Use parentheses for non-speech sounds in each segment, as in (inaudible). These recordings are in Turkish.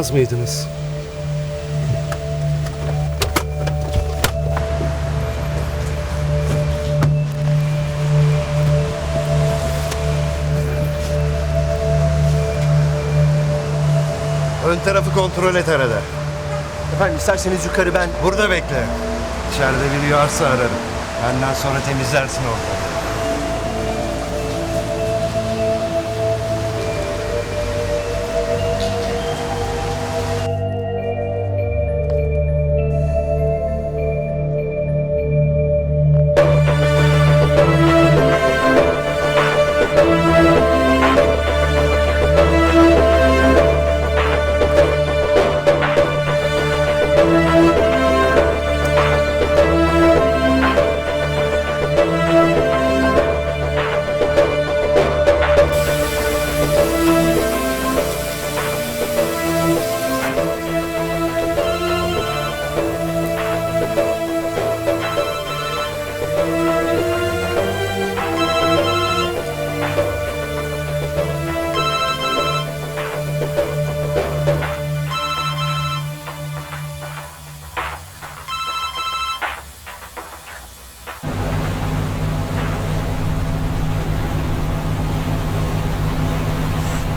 yapmaz mıydınız? Ön tarafı kontrol et arada. Efendim isterseniz yukarı ben... Burada bekle. İçeride biri varsa ararım. Benden sonra temizlersin ortalığı.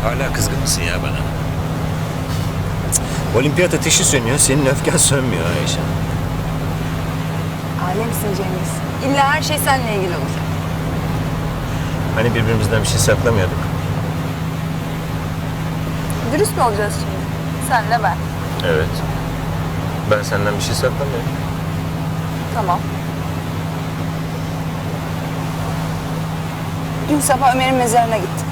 Hala kızgın mısın ya bana? Cık, Olimpiyat ateşi sönüyor, senin öfken sönmüyor Ayşe. Alemsin Cengiz. İlla her şey seninle ilgili olacak. Hani birbirimizden bir şey saklamıyorduk. Dürüst mü olacağız şimdi? Senle ben. Evet. Ben senden bir şey saklamıyorum. Tamam. Dün sabah Ömer'in mezarına gittim.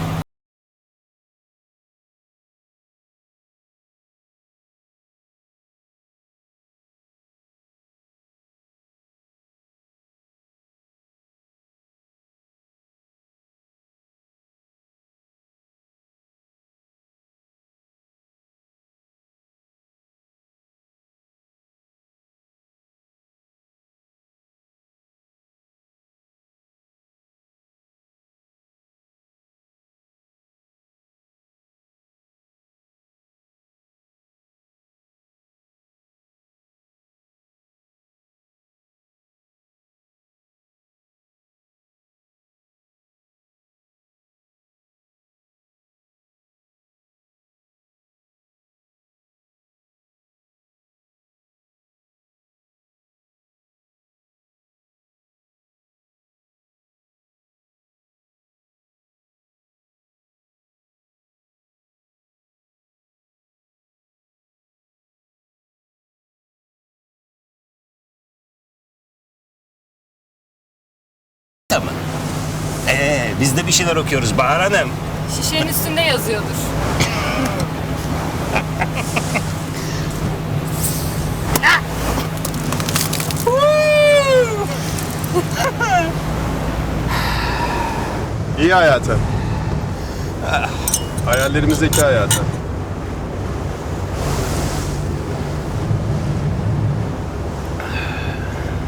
Ee, biz de bir şeyler okuyoruz Bahar Hanım. Şişenin üstünde yazıyordur. İyi hayata. Hayallerimizdeki hayata.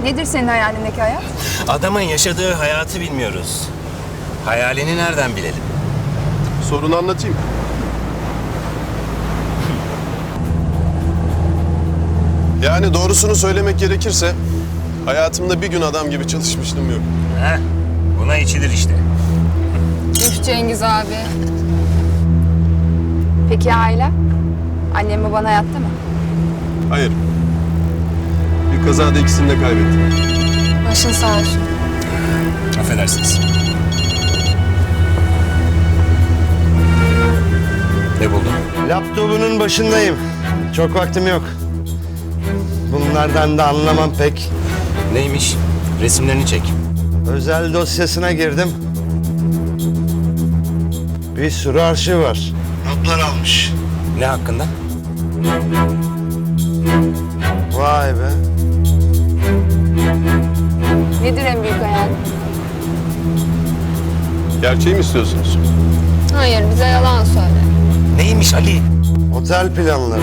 Nedir senin hayalindeki hayat? Adamın yaşadığı hayatı bilmiyoruz. Hayalini nereden bilelim? Sorunu anlatayım. Yani doğrusunu söylemek gerekirse hayatımda bir gün adam gibi çalışmıştım yok. Heh, buna içilir işte. Üf Cengiz abi. Peki aile? Annem baban hayatta mı? Hayır. Bir kazada ikisini de kaybettim. Başın sağ olsun. Affedersiniz. Ne buldun? Laptopunun başındayım. Çok vaktim yok. Bunlardan da anlamam pek. Neymiş? Resimlerini çek. Özel dosyasına girdim. Bir sürü arşiv var. Notlar almış. Ne hakkında? Vay be. Nedir en büyük hayalin? Gerçeği mi istiyorsunuz? Hayır bize yalan söyle. Neymiş Ali? Otel planları.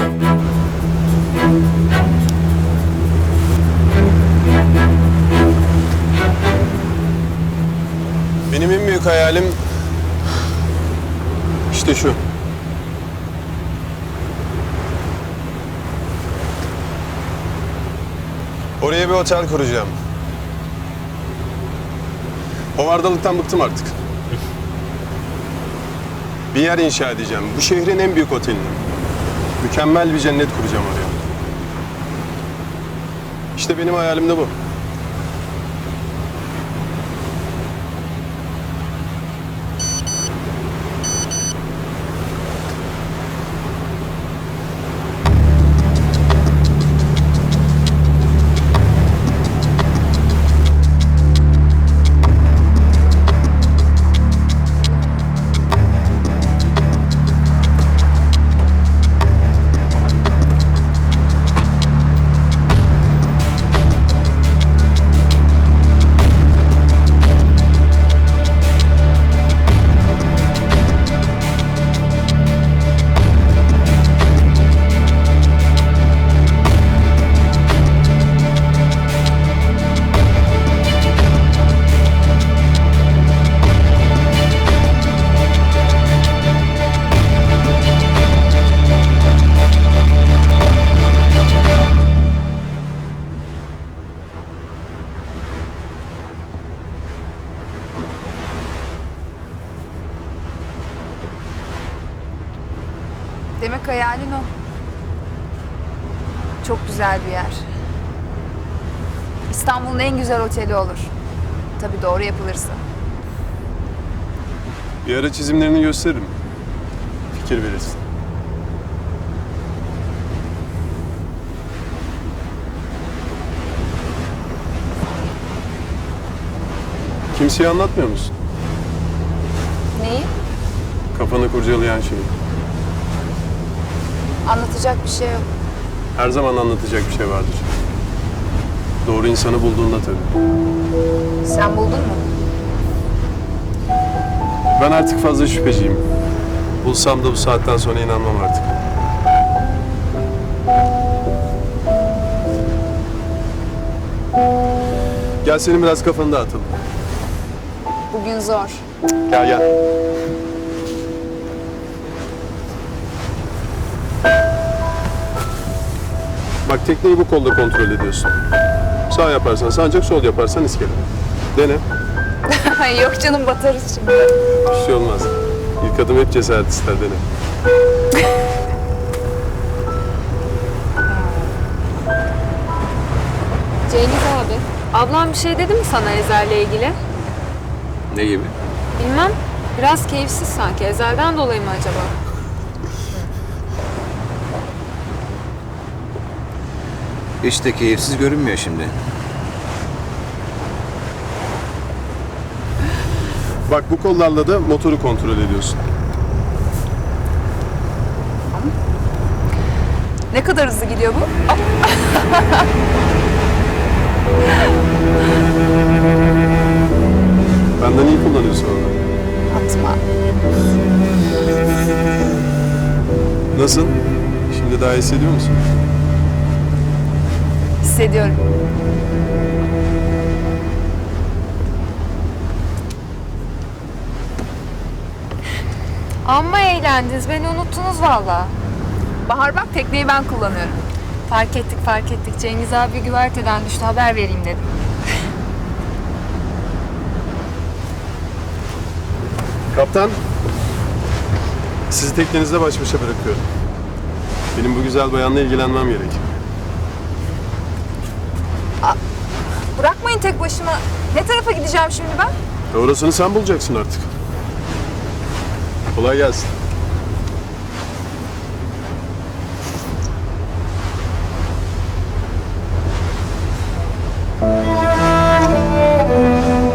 Benim en büyük hayalim işte şu. Oraya bir otel kuracağım. Hovardalıktan bıktım artık. Bir yer inşa edeceğim. Bu şehrin en büyük otelini. Mükemmel bir cennet kuracağım oraya. İşte benim hayalim de bu. Demek hayalin o. Çok güzel bir yer. İstanbul'un en güzel oteli olur. Tabii doğru yapılırsa. Bir ara çizimlerini gösteririm. Fikir verirsin. Kimseye anlatmıyor musun? Neyi? Kafanı kurcalayan şeyi. Anlatacak bir şey yok. Her zaman anlatacak bir şey vardır. Doğru insanı bulduğunda tabii. Sen buldun mu? Ben artık fazla şüpheciyim. Bulsam da bu saatten sonra inanmam artık. Gel senin biraz kafanı dağıtalım. Bugün zor. Gel gel. Bak tekneyi bu kolda kontrol ediyorsun. Sağ yaparsan sancak, sol yaparsan iskele. Dene. (laughs) Yok canım batarız şimdi. Bir şey olmaz. İlk adım hep cesaret ister dene. (laughs) Cengiz abi. Ablam bir şey dedi mi sana Ezel'le ilgili? Ne gibi? Bilmem. Biraz keyifsiz sanki. Ezel'den dolayı mı acaba? Hiç de keyifsiz görünmüyor şimdi. Bak bu kollarla da motoru kontrol ediyorsun. Ne kadar hızlı gidiyor bu? (laughs) Benden iyi kullanıyorsun onu. Atma. Nasıl? Şimdi daha iyi hissediyor musun? Hissediyorum. Amma eğlendiniz. Beni unuttunuz valla. Bahar bak tekneyi ben kullanıyorum. Fark ettik fark ettik. Cengiz abi güverteden düştü. Haber vereyim dedim. Kaptan, sizi teknenizde baş başa bırakıyorum. Benim bu güzel bayanla ilgilenmem gerek. Bırakmayın tek başıma. Ne tarafa gideceğim şimdi ben? Orasını sen bulacaksın artık. Kolay gelsin.